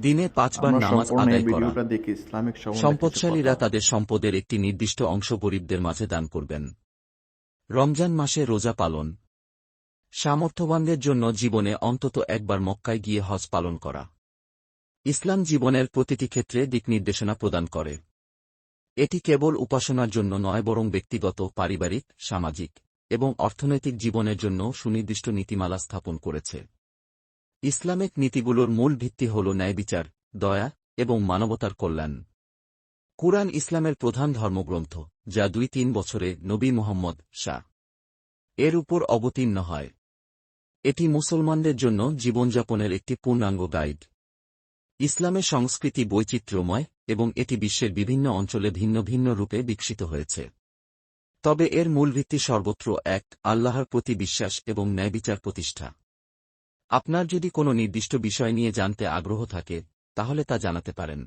দিনে পাঁচবার নামাজ আদায় করা। সম্পদশালীরা তাদের সম্পদের একটি নির্দিষ্ট অংশ গরিবদের মাঝে দান করবেন। রমজান মাসে রোজা পালন। সামর্থ্যবানদের জন্য জীবনে অন্তত একবার মক্কায় গিয়ে হজ পালন করা। ইসলাম জীবনের প্রতিটি ক্ষেত্রে দিক নির্দেশনা প্রদান করে। এটি কেবল উপাসনার জন্য নয় বরং ব্যক্তিগত পারিবারিক সামাজিক এবং অর্থনৈতিক জীবনের জন্য সুনির্দিষ্ট নীতিমালা স্থাপন করেছে। ইসলামিক নীতিগুলোর মূল ভিত্তি হল ন্যায়বিচার, দয়া এবং মানবতার কল্যাণ। কুরআন ইসলামের প্রধান ধর্মগ্রন্থ, যা দুই তিন বছরে নবী মোহাম্মদ শাহ এর উপর অবতীর্ণ হয়। এটি মুসলমানদের জন্য জীবনযাপনের একটি পূর্ণাঙ্গ গাইড। ইসলামের সংস্কৃতি বৈচিত্র্যময় এবং এটি বিশ্বের বিভিন্ন অঞ্চলে ভিন্ন ভিন্ন রূপে বিকশিত হয়েছে। তবে এর মূল ভিত্তি সর্বত্র এক, আল্লাহর প্রতি বিশ্বাস এবং ন্যায়বিচার প্রতিষ্ঠা। আপনার যদি কোনো নির্দিষ্ট বিষয় নিয়ে জানতে আগ্রহ থাকে তাহলে তা জানাতে পারেন।